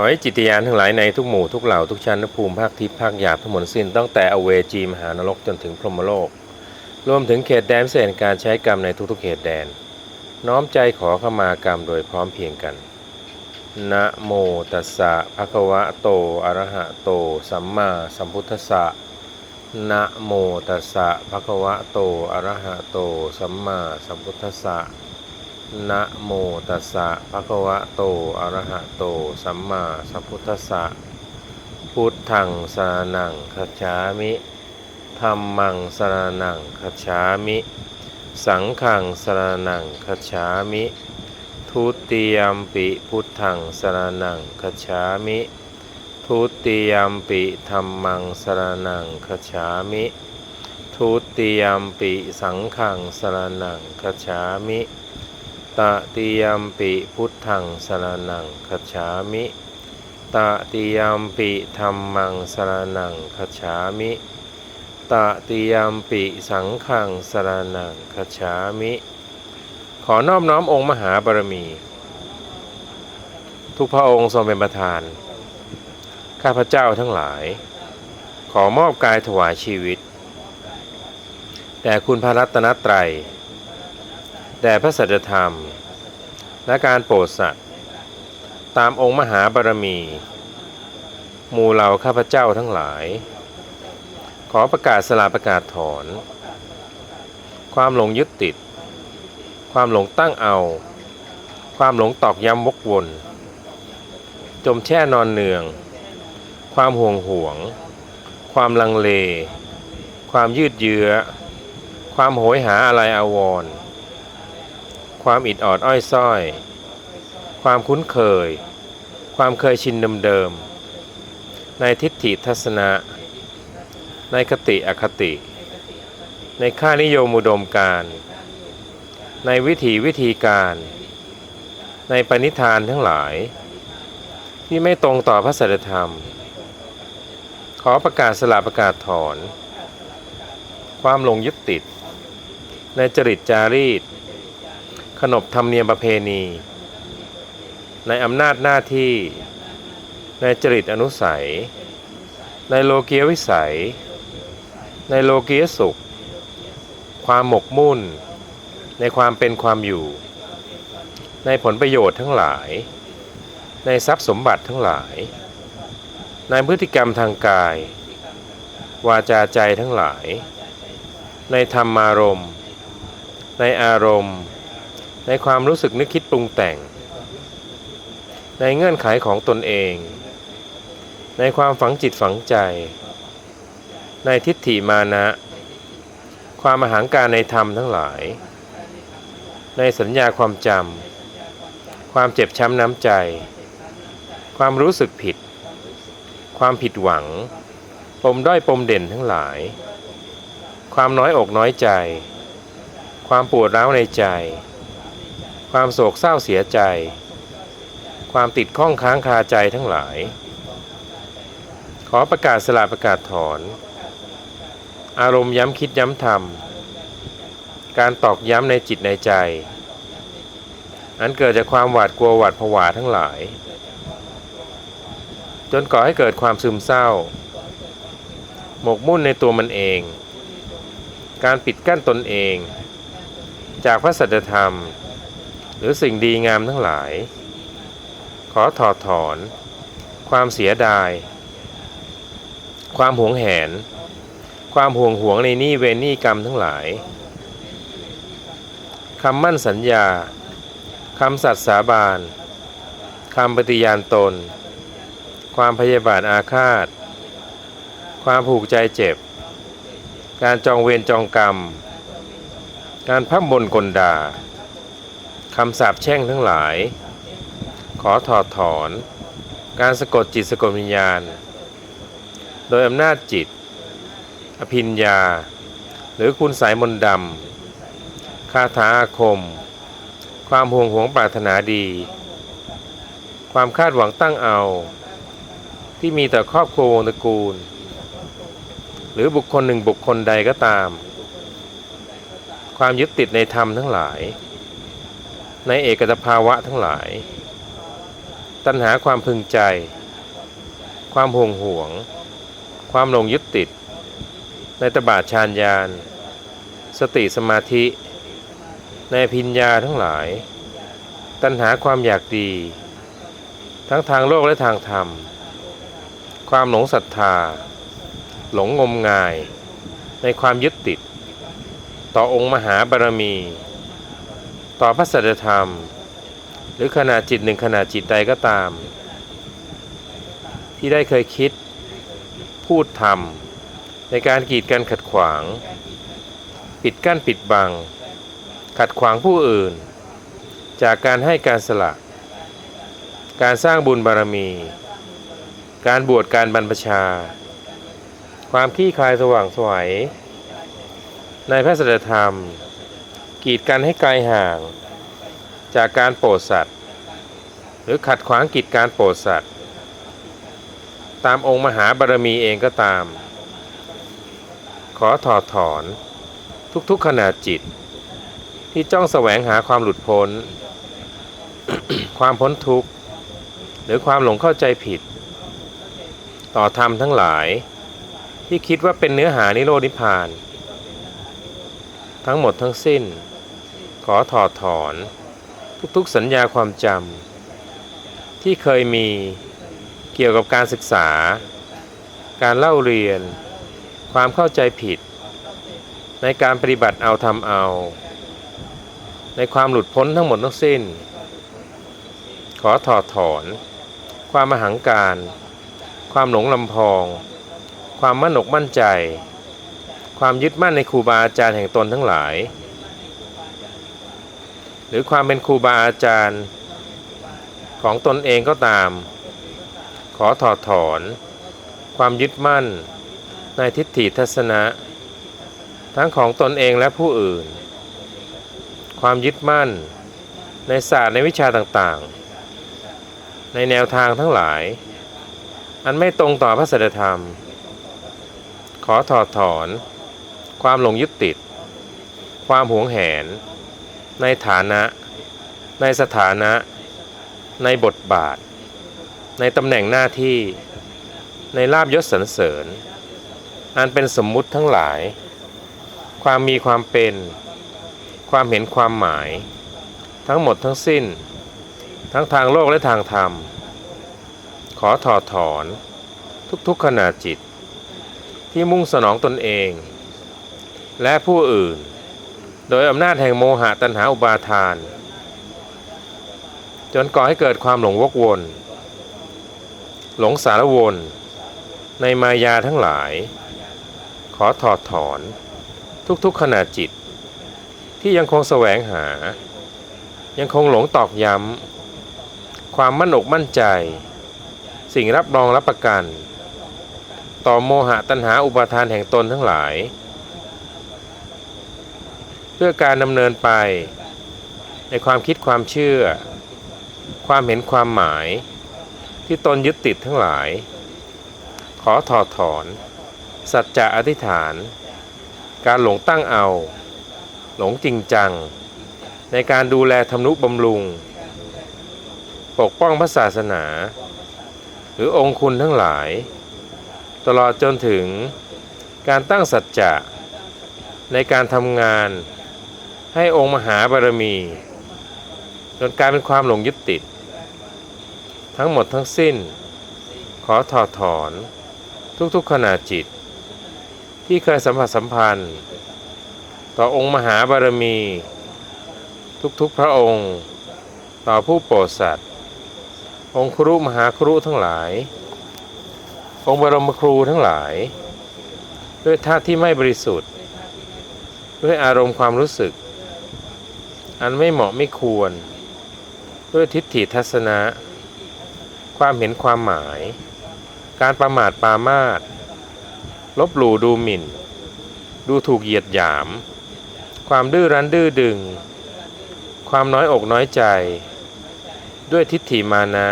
ขอให้จิตยานทั้งหลายในทุกหมู่ทุกเหล่าทุกชั้นทุกภูมิภาคทิพย์ภาคหยาบทั้งหมดสิ้นตั้งแต่อเวจีมหานรกจนถึงพรหมโลก รวมถึงเขตแดนเศษการใช้กรรมในทุกๆเขตแดน น้อมใจขอขมากรรมโดยพร้อมเพียงกันนะโมตัสสะภะคะวะโตอะระหะโต สัมมาสัมพุทธัสสะนะโมตัสสะภะคะวะโตอะระหะโต สัมมาสัมพุทธัสสะ นะโมตัสสะภะคะวะโต อะระหะโต สัมมาสัมพุทธัสสะ พุทธังสรนังคัจฉามิธัมมังสรนังคัจฉามิ สังฆังสรนังคัจฉามิ ทุติยมปิพุทธังสรนังคัจฉามิ ทุติยมปิธัมมังสรนังคัจฉามิ ทุติยมปิสังฆังสรนังคัจฉามิ ตติยมปิพุทธังสรนังคัจฉามิตติยมปิธัมมังสรนังคัจฉามิตติยมปิสังฆังสรนังคัจฉามิ ขอนอบน้อมองค์มหาบารมี ทุกพระองค์ทรงเป็นประธาน ข้าพเจ้าทั้งหลาย ขอมอบกายถวายชีวิตแด่คุณพระรัตนตรัย แด่พระสัจธรรม และการโปรดสัตว์ ตามองค์มหาบารมีหมู่เหล่าข้าพเจ้าทั้งหลาย ขอประกาศสลาประกาศถอน ความหลงยึดติด ความหลงตั้งเอา ความหลงตอกย้ำวกวน จมแช่นอนเนือง ความห่วงห่วง ความลังเล ความยืดเยื้อ ความโหยหาอะไรอาวรณ์ ความอิดออดอ้อยส้อย ความคุ้นเคย ความเคยชินเดิมๆในทิฏฐิทัศนะ ในคติอคติ ในค่านิยมอุดมการ ในวิถีวิธีการ ในปณิธานทั้งหลาย ที่ไม่ตรงต่อพระสัจธรรม ขอประกาศสละประกาศถอน ความลงยึดติดในจริตจารีต ขนบธรรมเนียมประเพณี ในอำนาจหน้าที่ ในจริตอนุสัย ในโลกียวิสัย ในโลกียสุข ความหมกมุ่น ในความเป็นความอยู่ ในผลประโยชน์ทั้งหลาย ในทรัพย์สมบัติทั้งหลาย ในพฤติกรรมทางกาย วาจาใจทั้งหลาย ในธรรมารมณ์ ในอารมณ์ ในความรู้สึกนึกคิดปรุงแต่ง ในเงื่อนไขของตนเอง ในความฝังจิตฝังใจ ในทิฏฐิมานะ ความอาหางการในธรรมทั้งหลาย ในสัญญาความจำความเจ็บช้ำน้ำใจ ความรู้สึกผิด ความผิดหวัง ปมด้อยปมเด่นทั้งหลาย ความน้อยอกน้อยใจ ความปวดร้าวในใจ ความโศกเศร้าเสียใจ ความติดข้องค้างคาใจทั้งหลาย ขอประกาศสละประกาศถอน อารมณ์ย้ำคิดย้ำทำการตอกย้ำในจิตในใจ อันเกิดจากความหวาดกลัวหวาดผวาทั้งหลาย จนก่อให้เกิดความซึมเศร้า หมกมุ่นในตัวมันเอง การปิดกั้นตนเอง จากพระสัจธรรม หรือสิ่งดีงามทั้งหลาย ขอถอดถอน ความเสียดาย ความหวงแหน ความห่วงหวงในนี้เวนี้กรรมทั้งหลายคำมั่นสัญญาคำสัตย์สาบานคำปฏิญาณตน ความพยาบาทอาฆาต ความผูกใจเจ็บ การจองเวรจองกรรม การพับบนกลดา คำสาปแช่งทั้งหลาย ขอถอดถอน การสะกดจิตสะกดวิญญาณ โดยอำนาจจิต อภิญญาหรือคุณสายมนต์ดำคาถาอาคม ความห่วงหวงปรารถนาดี ความคาดหวังตั้งเอา ที่มีต่อครอบครัววงตระกูล หรือบุคคลหนึ่งบุคคลใดก็ตาม ความยึดติดในธรรมทั้งหลาย ในเอกตภาวะทั้งหลาย ตัณหาความพึงใจ ความห่วงห่วง ความหลงยึดติด ในตบาทฌานญาณ สติสมาธิ ในพิญญาทั้งหลาย ตัณหาความอยากดี ทั้งทางโลกและทางธรรม ความหลงศรัทธา หลงงมงาย ในความยึดติด ต่อองค์มหาบารมี ต่อพระสัจธรรม หรือขณะจิตหนึ่งขณะจิตใดก็ตาม ที่ได้เคยคิดพูดทำในการกีดกันขัดขวาง ปิดกั้นปิดบัง ขัดขวางผู้อื่น จากการให้การสละการสร้างบุญบารมี การบวชการบรรพชา ความขี้คลายสว่างสวยในพระสัจธรรม กีดกันให้ไกลห่าง จากการโปรดสัตว์ หรือขัดขวางกิจการโปรดสัตว์ ตามองค์มหาบารมีเองก็ตาม ขอถอดถอน ทุกๆขณะจิต ที่จ้องแสวงหาความหลุดพ้น ความพ้นทุกข์ หรือความหลงเข้าใจผิด ต่อธรรมทั้งหลาย ที่คิดว่าเป็นเนื้อหานิโรธนิพพานทั้งหมดทั้งสิ้น อถอดถอน ทุกๆสัญญาความจำที่เคยมีเกี่ยวกับการศึกษา การเล่าเรียน ความเข้าใจผิด ในการปฏิบัติเอาทำเอา ในความหลุดพ้นทั้งหมดทั้งสิ้น ขอถอดถอน ความมหังการ ความหลงลำพอง ความมั่นอกมั่นใจ ความยึดมั่นในครูบาอาจารย์แห่งตนทั้งหลาย หรือความเป็นครูบาอาจารย์ ของตนเองก็ตาม ขอถอดถอน ความยึดมั่น ในทิฏฐิทัศนะ ทั้งของตนเองและผู้อื่น ความยึดมั่น ในศาสตร์ในวิชาต่างๆ ในแนวทางทั้งหลาย อันไม่ตรงต่อพระสัจธรรม ขอถอดถอน ความหลงยึดติด ความหวงแหน ในฐานะ ในสถานะ ในบทบาท ในตำแหน่งหน้าที่ ในลาบยศสรรเสริญ อันเป็นสมมุติทั้งหลาย ความมีความเป็น ความเห็นความหมาย ทั้งหมดทั้งสิ้น ทั้งทางโลกและทางธรรม ขอถอดถอน ทุกๆขณะจิต ที่มุ่งสนองตนเอง และผู้อื่น โดยอำนาจแห่งโมหะตัณหาอุปาทาน จนก่อให้เกิดความหลงวกวน หลงสารวน ในมายาทั้งหลาย ขอถอดถอน ทุกๆขณะจิต ที่ยังคงแสวงหา ยังคงหลงตอกย้ำ ความมั่นอกมั่นใจ สิ่งรับรองรับประกัน ต่อโมหะตัณหาอุปาทานแห่งตนทั้งหลาย เพื่อการดำเนินไป ในความคิดความเชื่อ ความเห็นความหมาย ที่ตนยึดติดทั้งหลาย ขอถอดถอน สัจจะอธิษฐาน การหลงตั้งเอา หลงจริงจัง ในการดูแลทำนุบำรุง ปกป้องพระศาสนา หรือองค์คุณทั้งหลาย ตลอดจนถึงการตั้งสัจจะในการทำงาน ให้องค์มหาบารมี จนกลายเป็นความหลงยึดติด ทั้งหมดทั้งสิ้น ขอถอดถอน ทุกๆขณะจิต ที่เคยสัมผัสสัมพันธ์ ต่อองค์มหาบารมี ทุกๆพระองค์ ต่อผู้โปรดสัตว์องค์ครุมหาครุทั้งหลาย องค์บรมครูทั้งหลาย ด้วยท่าที่ไม่บริสุทธิ์ ด้วยอารมณ์ความรู้สึก อันไม่เหมาะไม่ควร ด้วยทิฏฐิทัศนะ ความเห็นความหมาย การประมาทปามาทลบหลู่ดูหมิ่น ดูถูกเหยียดหยาม ความดื้อรั้นดื้อดึง ความน้อยอกน้อยใจ ด้วยทิฏฐิมานะ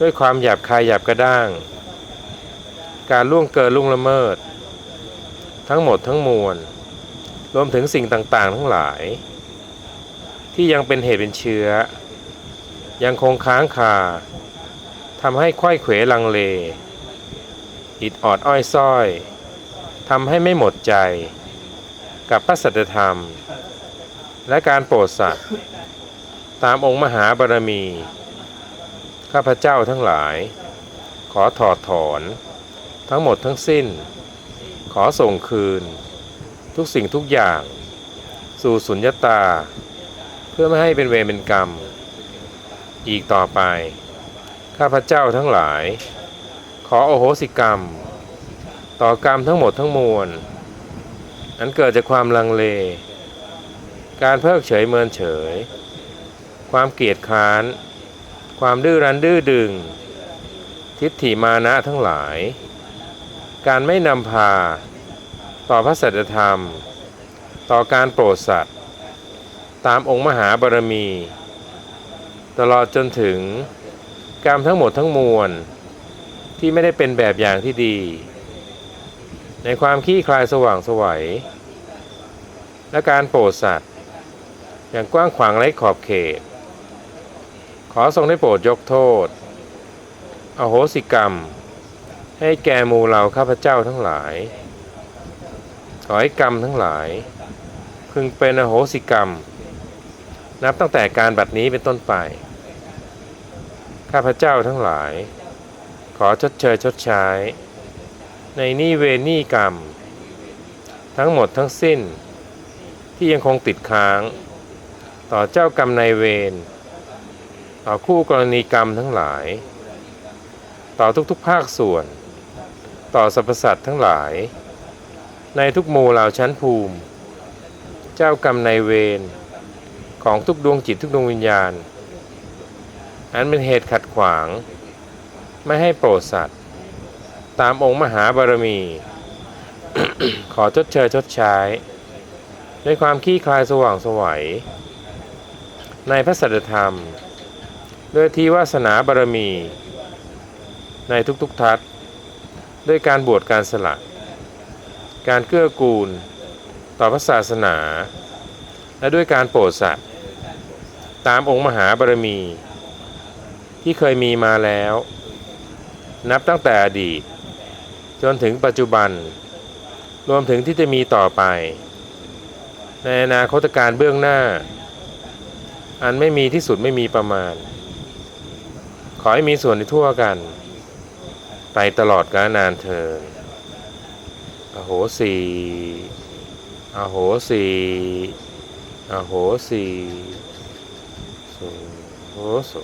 ด้วยความหยาบคายหยาบกระด้าง การล่วงเกินล่วงละเมิด ทั้งหมดทั้งมวลรวมถึงสิ่งต่าง ๆ ทั้งหลาย ที่ยังเป็นเหตุเป็นเชื้อ ยังคงค้างคาทำให้ไข้เขวลังเล อิดออดอ้อยส้อยทำให้ไม่หมดใจ กับพระสัจธรรม และการโปรดสัตว์ ตามองค์มหาบารมี ข้าพเจ้าทั้งหลาย ขอถอดถอน ทั้งหมดทั้งสิ้น ขอส่งคืน ทุกสิ่งทุกอย่าง สู่สุญญตา พื่อไม่ให้เป็นเวรเป็นกรรม อีกต่อไป ข้าพเจ้าทั้งหลาย ขอโอโหสิกรรม ต่อกรรมทั้งหมดทั้งมวลอันเกิดจากความลังเล การเพิกเฉยเมินเฉย ความเกียจค้าน ความดื้อรั้นดื้อดึง ทิฏฐิมานะทั้งหลาย การไม่นำพา ต่อพระสัจธรรม ต่อการโปรดสัตว ตามองค์มหาบารมี ตลอดจนถึงกรรมทั้งหมดทั้งมวล ที่ไม่ได้เป็นแบบอย่างที่ดี ในความขี้คลายสว่างสวัย และการโปรดสัตว์ อย่างกว้างขวางไร้ขอบเขต ขอทรงได้โปรดยกโทษ อโหสิกรรม ให้แก่มูเราข้าพเจ้าทั้งหลาย ขอให้กรรมทั้งหลาย พึงเป็นอโหสิกรรม นับตั้งแต่การบัดนี้เป็นต้นไป ข้าพเจ้าทั้งหลาย ขอชดเชยชดใช้ ในนี้เวนี้กรรม ทั้งหมดทั้งสิ้น ที่ยังคงติดค้าง ต่อเจ้ากรรมนายเวรต่อคู่กรณีกรรมทั้งหลาย ต่อทุกๆภาคส่วน ต่อสรรพสัตว์ทั้งหลาย ในทุกหมู่เหล่าชั้นภูมิ เจ้ากรรมนายเวร ของทุกดวงจิตทุกดวงวิญญาณ อันเป็นเหตุขัดขวาง ไม่ให้โปรดสัตว์ ตามองค์มหาบารมี ขอชดเชยชดใช้ ด้วยความขี้คลายสว่างสวัย ในพระสัจธรรม ด้วยที่วาสนาบารมี ในทุกๆทัศด้วยการบวชการสละ การเกื้อกูล ต่อพระศาสนา และด้วยการโปรดสัตว์ตามองค์มหาบารมี ที่เคยมีมาแล้ว นับตั้งแต่อดีต จนถึงปัจจุบัน รวมถึงที่จะมีต่อไป ในอนาคตการเบื้องหน้า อันไม่มีที่สุดไม่มีประมาณ ขอให้มีส่วนในทั่วกัน ไปตลอดกาลนานเทินอโหสีอโหสีอโหสี สุโหสุ